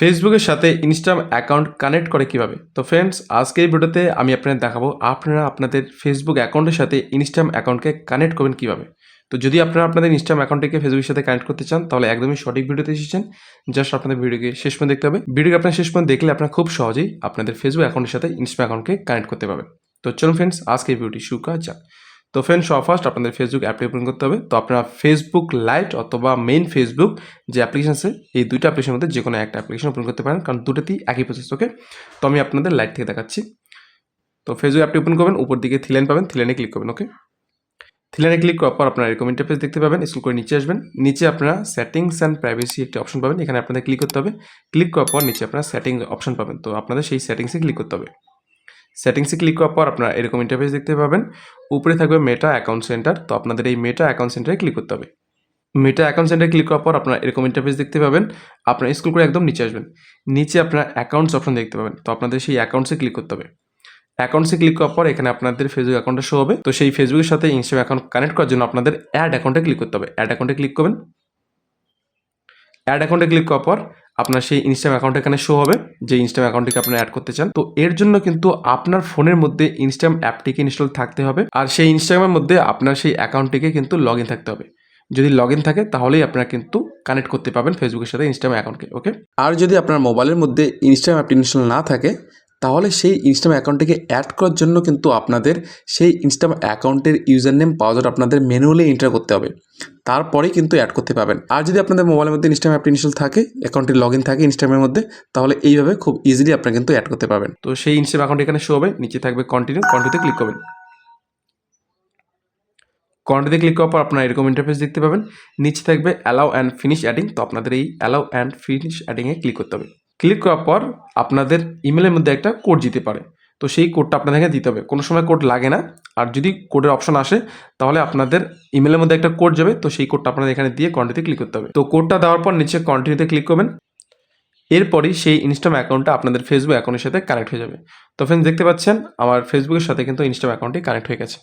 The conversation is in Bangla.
ফেসবুকের সাথে ইনস্টাগ্রাম অ্যাকাউন্ট কানেক্ট করে কীভাবে? তো ফ্রেন্ডস আজকে এই ভিডিওতে আমি আপনাদের দেখাবো আপনারা আপনাদের ফেসবুক অ্যাকাউন্টের সাথে ইনস্টাগ্রাম অ্যাকাউন্টকে কানেক্ট করবেন কীভাবে? তো যদি আপনারা আপনাদের ইনস্টাগ্রাম অ্যাকাউন্টটিকে ফেসবুকের সাথে কানেক্ট করতে চান, তাহলে একদমই সঠিক ভিডিওতে এসেছেন। জাস্ট আপনাদের ভিডিওকে শেষ পর্যন্ত দেখতে হবে। ভিডিওকে আপনার শেষ পর্যন্ত দেখলে আপনারা খুব সহজেই আপনাদের ফেসবুক অ্যাকাউন্টের সাথে ইনস্টাগ্রাম অ্যাকাউন্টকে কানেক্ট করতে পারবেন। তো চলুন ফ্রেন্ডস আজকে ভিডিওটি শুরু করা যাক। তো ফ্রেন্ড সব ফার্স্ট আপনাদের ফেসবুক অ্যাপটি ওপেন করতে হবে। তো আপনারা ফেসবুক লাইট অথবা মেইন ফেসবুক যে অ্যাপ্লিকেশন আছে, এই দুইটা অ্যাপ্লিকেশনের মধ্যে যে কোনো একটা অ্যাপ্লিকেশন ওপেন করতে পারেন, কারণ দুটোতেই একই প্রসেস ওকে তো আমি আপনাদের লাইট থেকে দেখাচ্ছি। তো ফেসবুক অ্যাপটি ওপেন করবেন, উপর দিকে থিলেন পাবেন থিলেনে ক্লিক করবেন ওকে থিলেনে ক্লিক করার পর আপনারা এরকম ইন্টারফেস দেখতে পাবেন স্কুল করে নিচে আসবেন। নিচে আপনারা সেটিংস অ্যান্ড প্রাইভেসি একটি অপশন পাবেন, এখানে আপনাদের ক্লিক করতে হবে। ক্লিক করার পর নিচে আপনারা সেটিং অপশন পাবেন, তো আপনাদের সেই সেটিংসে ক্লিক করতে হবে। সেটিংসে ক্লিক করার পর আপনারা এরকম ইন্টারফেস দেখতে পাবেন। উপরে থাকবে মেটা অ্যাকাউন্ট সেন্টার তো আপনাদের এই মেটা অ্যাকাউন্ট সেন্টারে ক্লিক করতে হবে। মেটা অ্যাকাউন্ট সেন্টারে ক্লিক করার পর আপনারা এরকম ইন্টারফেস দেখতে পাবেন। আপনারা স্কুল করে একদম নিচে আসবেন। নিচে আপনারা অ্যাকাউন্টস অপশন দেখতে পাবেন। তো আপনাদের সেই অ্যাকাউন্টসে ক্লিক করতে হবে। অ্যাকাউন্টসে ক্লিক করার পর এখানে আপনাদের ফেসবুক অ্যাকাউন্টটা শো হবে। তো সেই ফেসবুকের সাথে ইনস্টাগ্রাম অ্যাকাউন্ট কানেক্ট করার জন্য আপনাদের অ্যাড অ্যাকাউন্টে ক্লিক করতে হবে। অ্যাড অ্যাকাউন্টে ক্লিক করবেন। অ্যাড অ্যাকাউন্টে ক্লিক করার পর আপনার সেই ইনস্টাগ্রাম অ্যাকাউন্ট এখানে শো হবে। যে ইনস্টাম অ্যাকাউন্টটিকে আপনারা অ্যাড করতে চান। তো এর জন্য কিন্তু আপনার ফোনের মধ্যে ইনস্টাম অ্যাপটিকে ইনস্টল থাকতে হবে। আর সেই ইনস্টাগ্রামের মধ্যে আপনার সেই অ্যাকাউন্টটিকে কিন্তু লগ ইন থাকতে হবে। যদি লগ ইন থাকে, তাহলেই আপনারা কিন্তু কানেক্ট করতে পারবেন ফেসবুকের সাথে ইনস্টাগ্রাম অ্যাকাউন্টকে ওকে আর যদি আপনার মোবাইলের মধ্যে ইনস্টাগ্রাম অ্যাপটি ইনস্টল না থাকে, তাহলে সেই ইনস্টাগ্রাম অ্যাকাউন্টটিকে অ্যাড করার জন্য কিন্তু আপনাদের সেই ইনস্টাগ্রাম অ্যাকাউন্টের ইউজার নেম পাওয়ার আপনাদের ম্যানুয়ালি এন্টার করতে হবে। তারপরেই কিন্তু অ্যাড করতে পারবেন। আর যদি আপনাদের মোবাইলের মধ্যে ইনস্টাগ্রাম অ্যাপটি ইনস্টল থাকে অ্যাকাউন্টটি লগ ইন থাকে ইনস্টাগ্রামের মধ্যে, তাহলে এইভাবে খুব ইজিলি আপনারা কিন্তু অ্যাড করতে পারবেন। তো সেই ইনস্টাগ্রাম অ্যাকাউন্ট এখানে শো হবে, নিচে থাকবে কন্টিনিউ কন্টিনিউতে ক্লিক করবেন। কন্টিনিউতে ক্লিক করার পর আপনারা এরকম ইন্টারফেস দেখতে পাবেন। নিচে থাকবে অ্যালাউ অ্যান্ড ফিনিশ অ্যাডিং তো আপনাদের এই অ্যালাউ অ্যান্ড ফিনিশ অ্যাডিংয়ে ক্লিক করতে হবে। ক্লিক করার পর আপনাদের ইমেলের মধ্যে একটা কোড দিতে পারে। তো সেই কোডটা আপনাদেরকে দিতে হবে। কোনো সময় কোড লাগে না। আর যদি কোডের অপশন আসে, তাহলে আপনাদের ইমেলের মধ্যে একটা কোড যাবে। তো সেই কোডটা আপনাদের এখানে দিয়ে কন্টিনিউতে ক্লিক করতে হবে। তো কোডটা দেওয়ার পর নিচে কন্টিনিউতে ক্লিক করবেন। এরপরই সেই ইনস্টাম অ্যাকাউন্টটা আপনাদের ফেসবুক অ্যাকাউন্টের সাথে কানেক্ট হয়ে যাবে। তো ফ্রেন্ডস দেখতে পাচ্ছেন, আমার ফেসবুকের সাথে কিন্তু ইনস্টাম অ্যাকাউন্টটি কানেক্ট হয়ে গেছে।